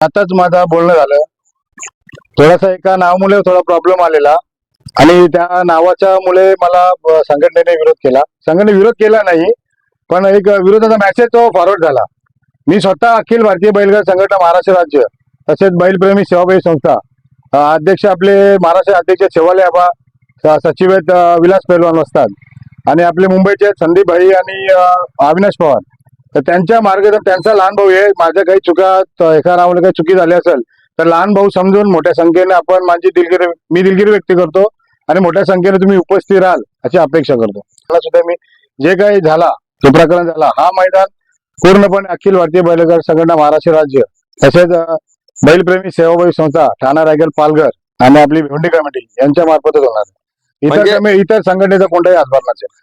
आताच माझा बोलणं झालं. थोडासा एका नावामुळे थोडा प्रॉब्लेम आलेला. आणि त्या नावाच्या मुळे मला संघटनेने विरोध केला. संघटने विरोध केला नाही पण एक विरोधाचा मेसेज तो फॉरवर्ड झाला. मी स्वतः अखिल भारतीय बैलगाड संघटना महाराष्ट्र राज्य तसेच बैलप्रेमी सेवाभावी संस्था अध्यक्ष आपले महाराष्ट्र अध्यक्ष शेवाले आबा सचिव आहेत विलास पैलवान असतात आणि आपले मुंबईचे संदीप भाई आणि अविनाश पवार. तर त्यांच्या मार्गदर्शन त्यांचा लहान भाऊ आहे माझ्या काही चुका एका नावाला काही चुकी झाली असेल तर लहान भाऊ समजून मोठ्या संख्येने आपण माझी दिलगिरी मी दिलगिरी व्यक्त करतो आणि मोठ्या संख्येने तुम्ही उपस्थित राहाल अशी अपेक्षा करतो. मला सुद्धा मी जे काही झाला तो प्रकरण झाला हा मैदान पूर्णपणे अखिल भारतीय बैलगाड संघटना महाराष्ट्र राज्य तसेच बैलप्रेमी सेवाभावी संस्था ठाणा रायगड पालघर आणि आपली भिवंडी कमिटी यांच्या मार्फतच होणार. इतर म्हणजे- इतर संघटनेचा कोणताही हातभार नसेल.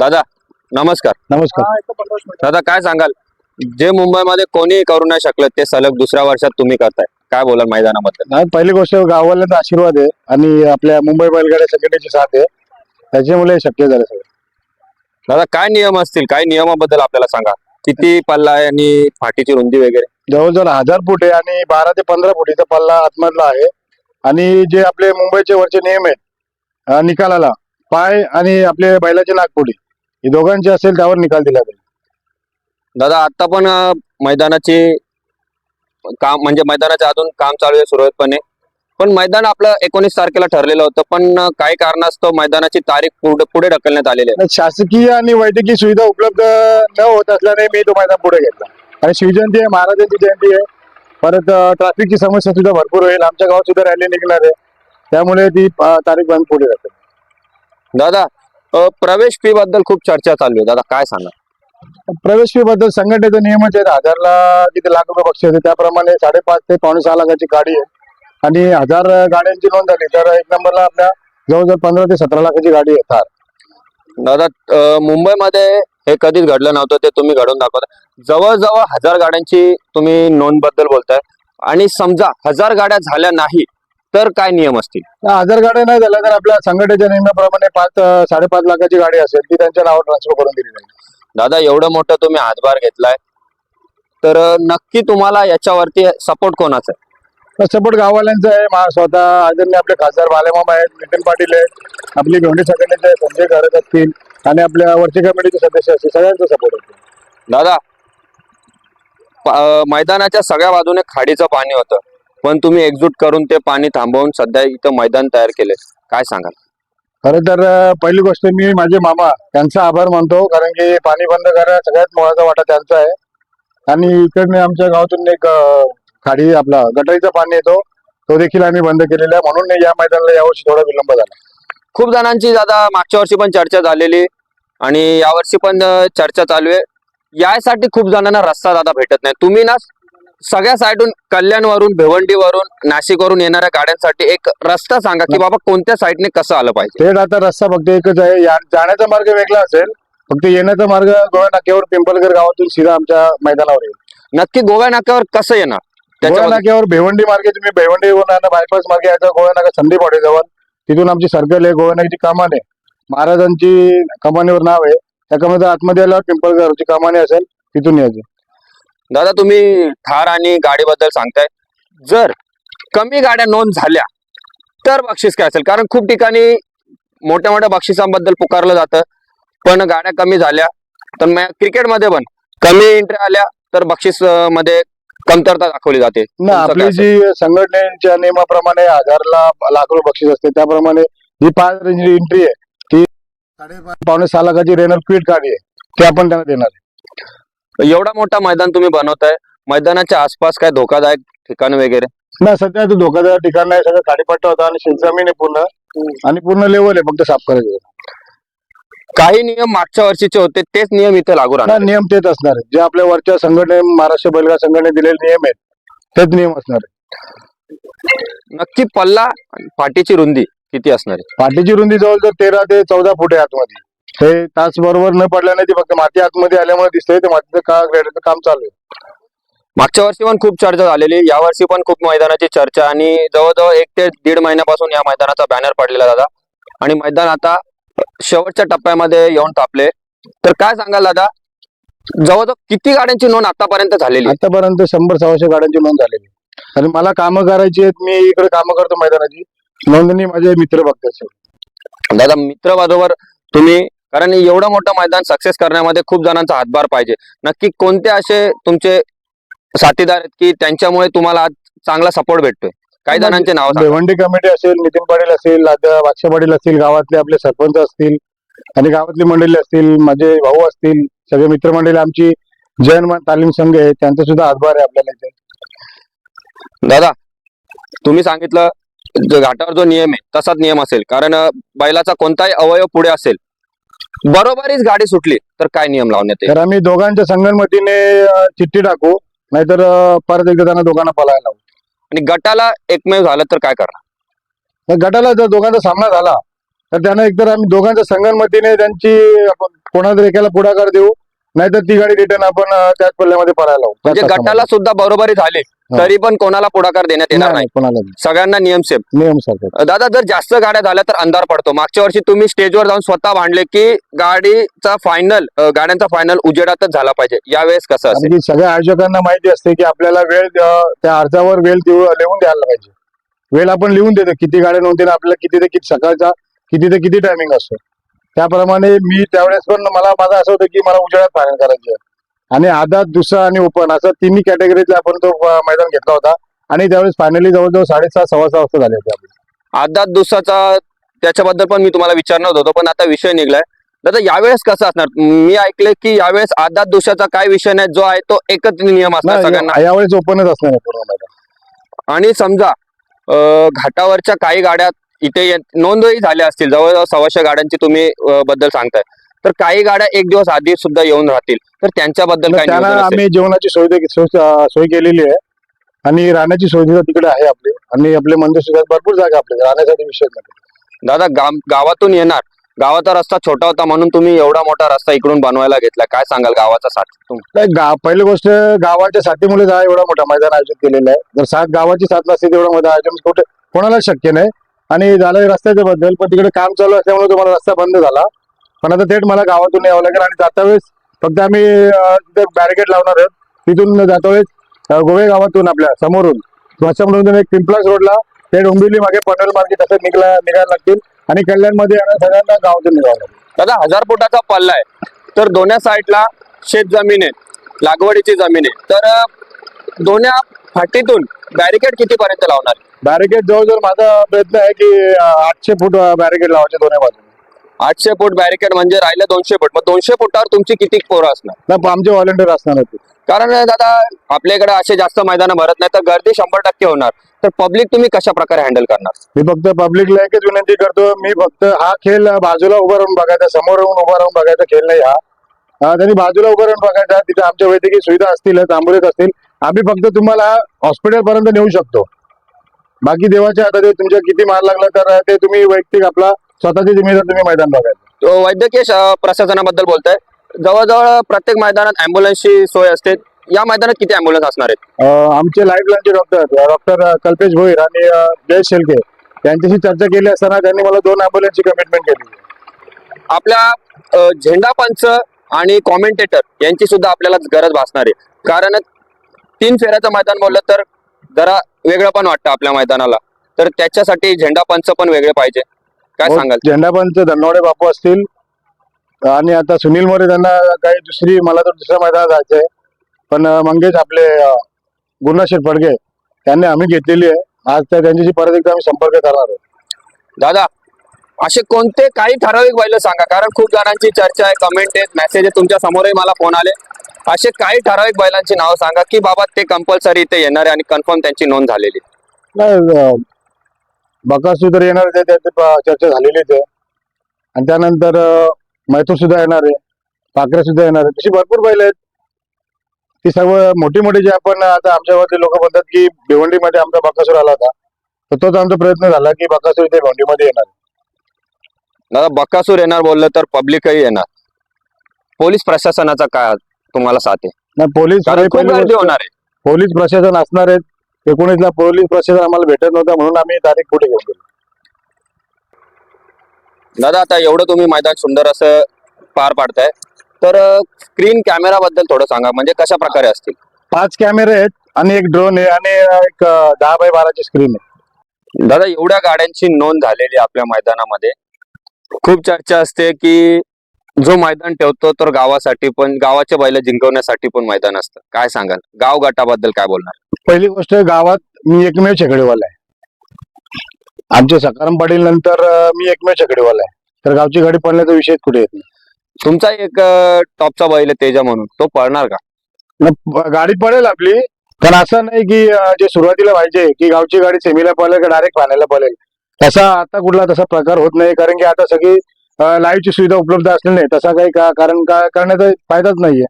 दादा नमस्कार. नमस्कार. दादा काय सांगाल? जे मुंबईमध्ये कोणी करू नाही शकलं ते सलग दुसऱ्या वर्षात तुम्ही करताय. काय बोलाल मैदानाबद्दल? पहिली गोष्ट गाववाल्यांचा आशीर्वाद आहे आणि आपल्या मुंबई बैलगाड्या संघटनेची साथ आहे. त्याच्यामुळे हे शक्य झालं सगळं. दादा काय नियम असतील? काय नियमाबद्दल आपल्याला सांगा? किती पल्ला आहे आणि फाटीची रुंदी वगैरे? जवळजवळ हजार फूट आहे आणि बारा ते पंधरा फुटीचा पल्ला आतमधला आहे. आणि जे आपले मुंबईचे वरचे नियम आहेत निकालाला पाय आणि आपले बैलाची नागपुडी. हे दोघांचे असेल त्यावर निकाल दिला जाईल दादा आता पण अं, मैदानाची काम म्हणजे मैदानाच्या अजून काम चालू आहे सुरळीतपणे. पण मैदान आपलं एकोणीस तारखेला ठरलेलं होतं पण अं, काही कारणास्तव मैदानाची तारीख पुढे पुढे ढकलण्यात आलेली आहे. शासकीय आणि वैद्यकीय सुविधा उपलब्ध न होत असल्याने मी तो मैदान पुढे घेतला. आणि शिवजयंती आहे महाराजांची जयंती आहे. परत ट्रॅफिकची समस्या सुद्धा भरपूर होईल. आमच्या गावात सुद्धा रॅली निघणार आहे. त्यामुळे ती अं, तारीख आम्ही पुढे राहतो दादा प्रवेश फी बद्दल खूप चर्चा चालू आहे. दादा काय सांगा प्रवेश फी बद्दल संघटनेचे नियमच आहेत. हजारला किती लाख रुपये बक्षीस आहे त्याप्रमाणे साडेपाच ते पावणे सहा लाखाची गाडी आहे. आणि हजार गाड्यांची नोंद झाली तर एक नंबरला आपल्या जवळजवळ पंधरा ते सतरा लाखाची गाडी आहे थार. दादा मुंबईमध्ये हे कधीच घडलं नव्हतं ते तुम्ही घडवून दाखवता. जवळजवळ हजार गाड्यांची तुम्ही नोंदबद्दल बोलताय. आणि समजा हजार गाड्या झाल्या नाही तर काय नियम असतील? हजार गाड्या नाही झाल्या तर आपल्या संघटनेच्या नियमाप्रमाणे पाच साडेपाच लाखाची गाडी असेल ती त्यांच्या नावावर ट्रान्सफर करून दिली जाईल. दादा एवढं मोठं तुम्ही हातभार घेतलाय. तर नक्की तुम्हाला याच्यावरती सपोर्ट कोणाचा आहे? सपोर्ट गाववाल्यांचा आहे मा- स्वतः आदरणीय आपले खासदार बालेमामा आहेत नितीन पाटील आहेत आपली भेंडी संघटनेचे आहेत, संजय घरत असतील आणि आपल्या वरची कमिटीचे सदस्य असतील सगळ्यांचा सपोर्ट आहे दादा प- अं, मैदानाच्या सगळ्या बाजूने खाडीचं पाणी होतं. पण तुम्ही एकजूट करून ते पाणी थांबवून सध्या इथं मैदान तयार केले काय सांगाल? खरं तर पहिली गोष्ट मी माझे मामा त्यांचा आभार मानतो कारण की पाणी बंद करण्यात सगळ्यात मोलाचा वाटा त्यांचा आहे. आणि इकडने आमच्या गावातून एक खाडी आपला गटारीचं पाणी येतो तो देखील आम्ही बंद केलेला आहे. म्हणून या मैदानाला यावर्षी थोडा विलंब झाला. खूप जणांची दादा मागच्या वर्षी पण चर्चा झालेली आणि यावर्षी पण चर्चा चालू आहे. यासाठी खूप जणांना रस्ता दादा भेटत नाही. तुम्ही ना सगळ्या साईडून कल्याणवरून भिवंडीवरून नाशिकवरून येणाऱ्या गाड्यांसाठी एक रस्ता सांगा की बाबा कोणत्या साईडने कसं आलं पाहिजे? थेट आता रस्ता फक्त एकच आहे. या- जाण्याचा मार्ग वेगळा असेल फक्त येण्याचा मार्ग गोवा नाक्यावर पिंपलगर गावातून सीधा आमच्या मैदानावर येईल. नक्की गोव्या नाक्यावर कसं येणार? त्याच्याबद्दल नाक्यावर भिवंडी मार्गे तुम्ही भिवंडी बायपास मार्गे यायचं गोळा नाका संधी पाडे जवळ. तिथून आमची सर्कल आहे गोळा नाक्याची कमान. आहे महाराजांची कमानीवर नाव आहे. त्या कमानीच्या आतमध्ये आल्यावर पिंपळगावची कमानी असेल तिथून यायचं. दादा तुम्ही थार आणि गाडीबद्दल सांगताय. जर कमी गाड्या नोंद झाल्या तर बक्षीस काय असेल? कारण खूप ठिकाणी मोठ्या मोठ्या बक्षिसांबद्दल पुकारलं जातं पण गाड्या कमी झाल्या तर क्रिकेटमध्ये पण कमी एंट्री आल्या तर बक्षीसमध्ये कमतरता दाखवली जाते. आपली जी संघटनेच्या नियमाप्रमाणे हजारला लाख रुपये बक्षीस असते त्याप्रमाणे जी पाच रेंजची एंट्री आहे ती साडेपाच पावणे सहा लाखाची रेनर क्विट गाडी आहे ते आपण त्यांना देणार आहे. एवढा मोठा मैदान तुम्ही बनवताय. मैदानाच्या आसपास काय धोकादायक ठिकाण वगैरे? ना सध्या तो धोकादायक ठिकाण नाही. सगळं खाडीपट्टा होता आणि शेतजमीन आहे पूर्ण. आणि पूर्ण लेवल आहे फक्त साफ करायचं. काही नियम मागच्या वर्षीचे होते तेच नियम इथे लागू राहणार नियम तेच असणार आहे. जे आपल्या वरच्या संघटने महाराष्ट्र बैलगाड संघटने दिलेले नियम आहेत तेच नियम असणार आहे. नक्की पल्ला आणि पाठीची रुंदी किती असणार आहे? पाठीची रुंदी जवळ तेरा ते चौदा फूट आहे आतमध्ये. ते तास बरोबर न पडल्याने ती फक्त माती आतमध्ये आल्यामुळे दिसतंय ते मातीचं का ग्रेडरचं काम चालू आहे. मागच्या वर्षी पण खूप चर्चा झालेली या वर्षी पण खूप मैदानाची चर्चा आणि जवळजवळ एक ते दीड महिन्यापासून या मैदानाचा बॅनर पडलेला दादा. आणि मैदान आता शेवटच्या टप्प्यामध्ये येऊन तापले तर काय सांगाल दादा? जवळजवळ किती गाड्यांची नोंद आतापर्यंत झालेली? आतापर्यंत शंभर सव्वाशे गाड्यांची नोंद झालेली. आणि मला कामं करायची आहेत मी इकडे कामं करतो मैदानाची. नोंदणी माझे मित्र बघतात दादा मित्र बरोबर तुम्ही कारण एवढं मोठं मैदान सक्सेस करण्यामध्ये खूप जणांचा हातभार पाहिजे. नक्की कोणते असे तुमचे साथीदार आहेत की त्यांच्यामुळे तुम्हाला आज चांगला सपोर्ट भेटतोय? काही जणांचे नाव. भिवंडी कमिटी असेल नितीन पाटील असेल बादशा पाटील असतील गावातले आपले सरपंच असतील आणि गावातली मंडळी असतील माझे भाऊ असतील सगळे मित्रमंडळी आमची जैन तालीम संघ आहे त्यांचा सुद्धा हातभार आहे आपल्याला इथे. दादा तुम्ही सांगितलं घाटावर जो नियम आहे तसाच नियम असेल. कारण बैलाचा कोणताही अवयव पुढे असेल बरोबरीच गाडी सुटली तर काय नियम लावण्यात येईल? तर आम्ही दोघांच्या संगणमतीने चिठ्ठी टाकू नाहीतर परत एकदा त्यांना दोघांना पळायला लावू. आणि गटाला एकमेव झालं तर काय करणार? तर गटाला जर दोघांचा सामना झाला तर त्यांना एकतर आम्ही दोघांच्या संगणमतीने त्यांची कोणाला एकाला पुढाकार देऊ नाहीतर ती गाडी रिटर्न आपण त्याच पल्ल्यामध्ये पळायला लावू. म्हणजे त्याचा गटाला सुद्धा बरोबरी झाली. तरी पण कोणाला पुढाकार देण्यात. येणार नाही, नाही. कोणाला नाही. सगळ्यांना नियम सेम. नियम सारखे दादा जर जास्त गाड्या झाल्या तर अंधार पडतो. मागच्या वर्षी तुम्ही स्टेजवर जाऊन स्वतः भांडले की गाडीचा फायनल गाड्यांचा फायनल उजेडातच झाला पाहिजे. यावेळेस कसं असेल? कारण की सगळ्या आयोजकांना माहिती असते की आपल्याला वेळ अं, त्या अर्जावर वेळ देऊ लिहून द्यायला पाहिजे. वेळ आपण लिहून देतो. किती गाड्या नोंदतील आपल्याला किती ते किती सकाळचा किती ते किती टायमिंग असतो. त्याप्रमाणे मी त्यावेळेस पण मला माझं असं होतं की मला उजेडात फायनल करायची. आहे आणि आदात दुसरा आणि ओपन असं तिन्ही कॅटेगरीतले आपण तो मैदान घेतला होता. आणि त्यावेळेस फायनली जवळजवळ साडेसहा सव्वा सहा वाजता झाले होते आदात दिवसाचा त्याच्याबद्दल पण मी तुम्हाला विचारणार होतो पण आता विषय निघलाय. दादा यावेळेस कसं असणार? मी ऐकलंय की यावेळेस आदात दिवसाचा काय विषय नाही जो आहे तो एकच नियम असणार सगळ्यांना? यावेळेस ओपनच असणार आणि समजा घाटावरच्या काही गाड्या इथे नोंदही झाल्या असतील. जवळजवळ सव्वाशे गाड्यांची तुम्ही बद्दल सांगताय. तर काही गाड्या एक दिवस आधी सुद्धा येऊन राहतील. तर त्यांच्याबद्दल त्यांना? आम्ही जेवणाची सोय सोय केलेली आहे. आणि राहण्याची सोय सुद्धा तिकडे आहे आपली. आणि आपले मंदिर सुद्धा भरपूर जागा आपल्या राहण्यासाठी विषय दादा गाव गावातून येणार. गावाचा रस्ता छोटा होता म्हणून तुम्ही एवढा मोठा रस्ता इकडून बनवायला घेतला. काय सांगाल गावाचा साथ पहिली गोष्ट गावाच्या साथीमुळे एवढा मोठा मैदान आयोजित केलेला आहे. जर सात गावाची साथ नसते तेवढं मोठं आयोजन कुठे कोणाला शक्य नाही. आणि झालं रस्त्याच्या बद्दल पण तिकडे काम चालू असल्यामुळे तुम्हाला रस्ता बंद झाला. पण आता थेट मला गावातून यावं लागेल आणि जाता वेळेस फक्त आम्ही तिथे बॅरिकेड लावणार आहोत. तिथून जाता वेळेस गोवे गावातून आपल्या समोरून वाशामधून एक पिंपलास रोडला ते डोंबिवली मागे पनवेल मार्केट असं निघला निघायला लागतील. आणि कल्याणमध्ये येणार सगळ्यांना गावातून निघावं लागेल. दादा हजार फुटाचा पल्ला आहे. तर दोन्ही साईडला शेत जमीन आहे लागवडीची जमीन आहे. तर दोन्या दोन्ही फाटीतून बॅरिकेड किती पर्यंत लावणार? बॅरिकेड जवळजवळ माझा प्रयत्न आहे की आठशे फूट बॅरिकेड लावायचे दोन्ही बाजूने. आठशे फूट बॅरिकेड म्हणजे राहिले दोनशे फूट. मग दोनशे फुटावर तुमची किती पोरं असणार? नाही, आमचे व्हॉलेंटियर असणार होते. कारण दादा आपल्याकडे असे जास्त मैदान भरत नाही तर गर्दी शंभर टक्के होणार. तर पब्लिक तुम्ही कशा प्रकारे हँडल करणार? मी फक्त पब्लिकला एकच विनंती करतो मी फक्त हा खेळ बाजूला उभा राहून बघायचा समोर राहून उभा राहून बघायचा खेळ नाही हा. त्यांनी बाजूला उभा राहून बघायचा तिथे आमच्या वैद्यकीय सुविधा असतील अँब्युलन्स असतील आम्ही फक्त तुम्हाला हॉस्पिटल पर्यंत नेऊ शकतो. बाकी देवाच्या हातात तुमच्या किती मार लागला तर ते तुम्ही वैयक्तिक आपला स्वतःची जिम्मेदार तुम्ही मैदान बघायचं. तो वैद्यकीय प्रशासनाबद्दल बोलताय. जवळजवळ प्रत्येक मैदानात अँब्युलन्सची सोय असते. या मैदानात किती अँब्युलन्स असणार आहेत? आमचे लाईफ लाईनचे डॉक्टर डॉक्टर कल्पेश भोईर आणि अं, जयेश शेलके यांच्याशी चर्चा केली असताना त्यांनी मला दोन ॲम्ब्युलन्सची कमिटमेंट केली. आपल्या झेंडा पंच आणि कॉमेंटेटर यांची सुद्धा आपल्याला गरज भासणार आहे. कारण तीन फेऱ्याचं मैदान बोललं तर जरा वेगळं पण वाटतं आपल्या मैदानाला. तर त्याच्यासाठी झेंडा पंच पण वेगळे पाहिजे. काय हो, सांगाल? झेंडापंच धनवडे बापू असतील आणि आता सुनील मोरे त्यांना काही दुसरी मला तर दुसऱ्या मैदानात जायचंय पण मंगेश आपले गुरुनाथ फडके त्यांनी आम्ही घेतलेली आहे. आज त्या त्यांच्याशी परत एकदा आम्ही संपर्क करणार आहे. दादा असे कोणते काही ठराविक बैल सांगा कारण खूप जणांची चर्चा आहे कमेंट आहेत मेसेज आहे तुमच्या समोरही मला फोन आले. असे काही ठराविक बैलांची नाव सांगा की बाबा ते कंपल्सरी इथे येणार आहे आणि कन्फर्म त्यांची नोंद झालेली. नाही बकासू तर येणार आहे त्याची चर्चा झालेलीच आहे. आणि त्यानंतर मैथूर सुद्धा येणार आहे पाकरे सुद्धा येणार आहे. तशी भरपूर बैल आहेत. ती सर्व मोठी मोठी जे आपण आता आमच्यावरती लोक म्हणतात की भिवंडीमध्ये आमचा बकासूर आला होता. तर तोच आमचा प्रयत्न झाला की बकासूर इथे भिवंडीमध्ये येणार दादा बक्कासूर येणार बोललं तर पब्लिकही येणार. पोलीस प्रशासनाचा काय तुम्हाला साथ आहे. नाही पोलीस कारण खूप पहिली गर्दी गोष्ट- होणार आहे. पोलीस प्रशासन असणार आहेत. एकोणीसला पोलीस प्रशासन आम्हाला भेटत नव्हतं म्हणून आम्ही तारीख पुढे घेऊन गेलो. दादा आता एवढं तुम्ही मैदान सुंदर असं पार पाडताय. तर स्क्रीन कॅमेरा बद्दल थोडं सांगा. म्हणजे कशा प्रकारे असतील? पाच कॅमेरे आहेत आणि एक ड्रोन आहे आणि एक अं, दहा बाय बाराची स्क्रीन आहे. दादा एवढ्या गाड्यांची नोंद झालेली आहे आपल्या मैदानामध्ये. खूप चर्चा असते की जो मैदान ठेवतो तर गावासाठी पण गावाच्या बैल जिंकवण्यासाठी पण मैदान असतं. काय सांगाल? गाव गटाबद्दल काय बोलणार? पहिली गोष्ट गावात मी एकमेव छकडीवाला आहे. आमचे सकाराम पाटील नंतर अं, मी एकमेव छकडीवाला आहे. तर गावची गाडी पडण्याचा विषय कुठे येत नाही. तुमचा एक अं, टॉपचा बैल आहे तेजा म्हणून. तो पळणार का? न- गाडी पडेल आपली. पण असं नाही की अं, जे सुरुवातीला पाहिजे की गावची गाडी सेमीला पळेल का डायरेक्ट फायनलला पळेल. तसा आता कुठला तसा प्रकार होत नाही कारण की आता सगळी लाईव्हची सुविधा उपलब्ध असली नाही. तसा काही का कारण का करण्याचा फायदाच नाहीये.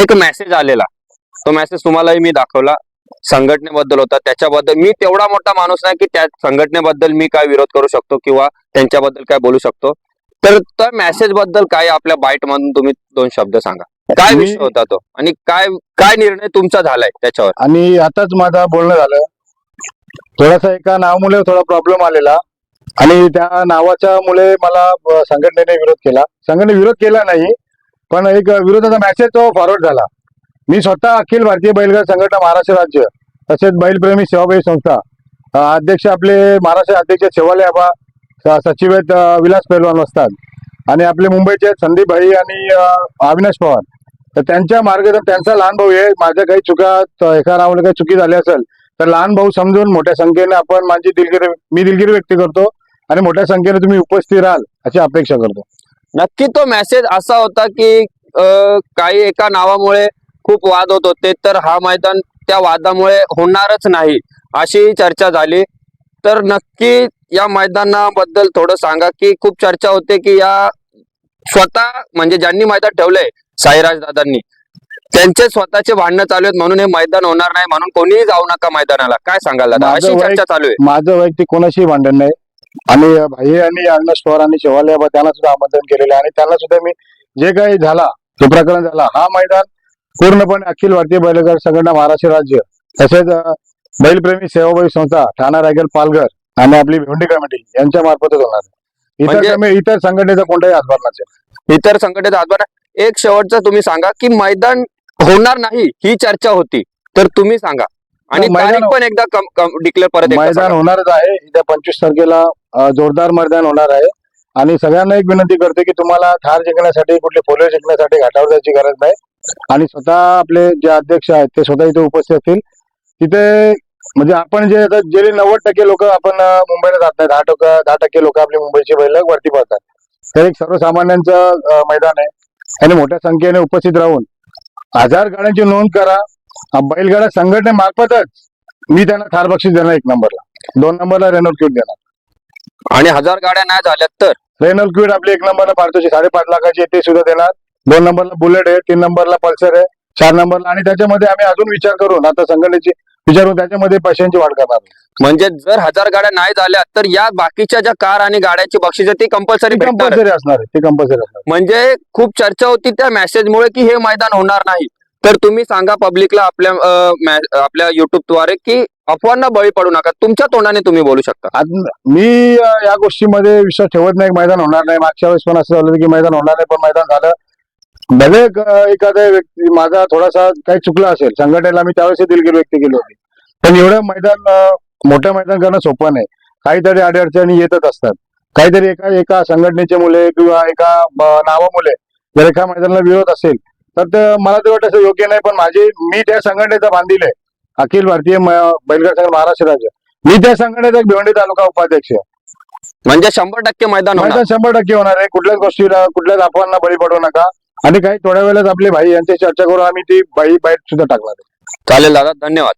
एक मेसेज आलेला. तो मेसेज तुम्हालाही मी दाखवला. संघटनेबद्दल होता. त्याच्याबद्दल मी तेवढा मोठा माणूस नाही की त्या संघटनेबद्दल मी काय विरोध करू शकतो किंवा त्यांच्याबद्दल काय बोलू शकतो. तर त्या मेसेजबद्दल काय आपल्या बाईट मधून तुम्ही दोन शब्द सांगा. काय विषय होता तो? आणि काय काय निर्णय तुमचा झालाय त्याच्यावर? आणि आताच माझा बोलणं झालं. थोडासा एका नावामुळे थोडा प्रॉब्लेम आलेला. आणि त्या नावाच्या मुळे मला संघटनेने विरोध केला. संघटने विरोध केला नाही पण एक विरोधाचा मेसेज तो फॉरवर्ड झाला. मी स्वतः अखिल भारतीय बैलगाड संघटना महाराष्ट्र राज्य तसेच बैलप्रेमी सेवाभावी संस्था अध्यक्ष आपले महाराष्ट्र अध्यक्ष शेवाले आबा सचिव आहेत विलास पैलवान असतात. आणि आपले मुंबईचे संदीप भाई आणि अविनाश पवार. तर त्यांच्या मार्गदर्शन त्यांचा लहान भाऊ आहे माझ्या काही चुका एका नावाला काही चुकी झाली असेल तर लहान भाऊ समजून मोठ्या संख्येने आपण माझी दिलगिरी मी दिलगिरी व्यक्त करतो. आणि मोठ्या संख्येने तुम्ही उपस्थित राहाल अशी अपेक्षा करतो. नक्की तो मेसेज असा होता की काही एका नावामुळे खूप वाद होत होते तर हा मैदान त्या वादामुळे होणारच नाही अशी चर्चा झाली. तर नक्की या मैदानाबद्दल थोडं सांगा की खूप चर्चा होते की या स्वतः म्हणजे ज्यांनी मैदान ठेवलंय साईराज दादांनी त्यांचे स्वतःचे भांडणं चालू आहेत म्हणून हे मैदान होणार नाही म्हणून कोणीही जाऊ नका मैदानाला. काय सांगाल दादा? अशी चर्चा चालू आहे. माझं वैयक्तिक कोणाशी भांडण नाही. आणि भाई आणि अविनाश पवार आणि शेवाले आबा त्यांना सुद्धा आमंत्रण केलेलं आहे. आणि त्यांना सुद्धा मी जे काही झाला तो प्रकरण झाला हा मैदान पूर्णपणे अखिल भारतीय बैलगाड संघटना महाराष्ट्र राज्य तसेच बैलप्रेमी सेवाभावी संस्था ठाणा रायगड पालघर आणि आपली भिवंडी कमिटी यांच्या मार्फतच होणार. इतर म्हणजे- इतर संघटनेचा कोणताही हातभार नसेल. इतर संघटनेचा हातभार एक शेवटचं तुम्ही सांगा की मैदान होणार नाही ही चर्चा होती तर तुम्ही सांगा. आणि मैदान- पण एकदा डिक्लेअर परत मैदान. होणारच आहे. उद्या पंचवीस तारखेला जोरदार मरदान होणार आहे. आणि सगळ्यांना एक विनंती करते की तुम्हाला थार जिंकण्यासाठी कुठले पोलिओ जिंकण्यासाठी घाटावर जायची गरज नाही. आणि स्वतः आपले जे अध्यक्ष आहेत ते स्वतः इथे उपस्थित असतील. तिथे म्हणजे आपण जे आता गेले नव्वद टक्के लोक आपण मुंबईला जात नाही दहा टक्के दहा टक्के लोक आपली मुंबईची बैल वरती पडतात तर एक सर्वसामान्यांचं मैदान आहे. आणि मोठ्या संख्येने उपस्थित राहून हजार गाड्यांची नोंद करा. अ, बैलगाडा संघटनेमार्फतच मी त्यांना थार बक्षीस देणार एक नंबरला. दोन नंबरला रेनोट क्यूट देणार. आणि हजार गाड्या नाही झाल्या तर? रेनॉल्ड क्यूट आपली एक नंबरला पारतोची साडेपाच लाखाची आहे, ते सुद्धा देणार. दोन नंबरला बुलेट आहे तीन नंबरला पल्सर आहे चार नंबरला आणि त्याच्यामध्ये आम्ही अजून विचार करून आता संघटनेची विचार करून त्याच्यामध्ये पैशांची वाढ करणार म्हणजे जर हजार गाड्या नाही झाल्या तर या बाकीच्या ज्या कार आणि गाड्यांची बक्षिस ती कंपल्सरी कंपल्सरी असणार आहे ते कंपल्सरी असणार म्हणजे खूप चर्चा होती त्या मेसेजमुळे की हे मैदान होणार नाही. तर तुम्ही सांगा पब्लिकला आपल्या आपल्या युट्यूबद्वारे की अफवांना बळी पडू नका. तुमच्या तोंडाने तुम्ही बोलू शकता. मी या गोष्टीमध्ये विश्वास ठेवत नाही मैदान होणार नाही. मागच्या वेळेस पण असं झालं की मैदान होणार नाही पण मैदान झालं. भले एखाद्या व्यक्ती माझा थोडासा काही चुकला असेल संघटनेला मी त्यावेळेस दिलगिरी व्यक्त केली होती. पण एवढं मैदान मोठं मैदान करणं सोपं नाही. काहीतरी अडचणी येतच असतात. काहीतरी एका एका संघटनेचे मुले किंवा एका नावामुळे जर एका मैदानाला विरोध असेल तर मला तर वाटतं असं योग्य नाही पण माझी मी त्या संघटनेचा बांधील आहे. अखिल भारतीय बैलगाड संघ महाराष्ट्र राज्य. मी त्या संघटनेचा भिवंडी तालुका उपाध्यक्ष. म्हणजे शंभर टक्के मैदान मैदान शंभर टक्के होणार आहे. कुठल्याच गोष्टीला कुठल्याच अफवांना बळी पडू नका. आणि काही थोड्या वेळात आपले भाई यांची चर्चा करून आम्ही ती बाई बाईट सुद्धा टाकणार आहे. चालेल दादा धन्यवाद.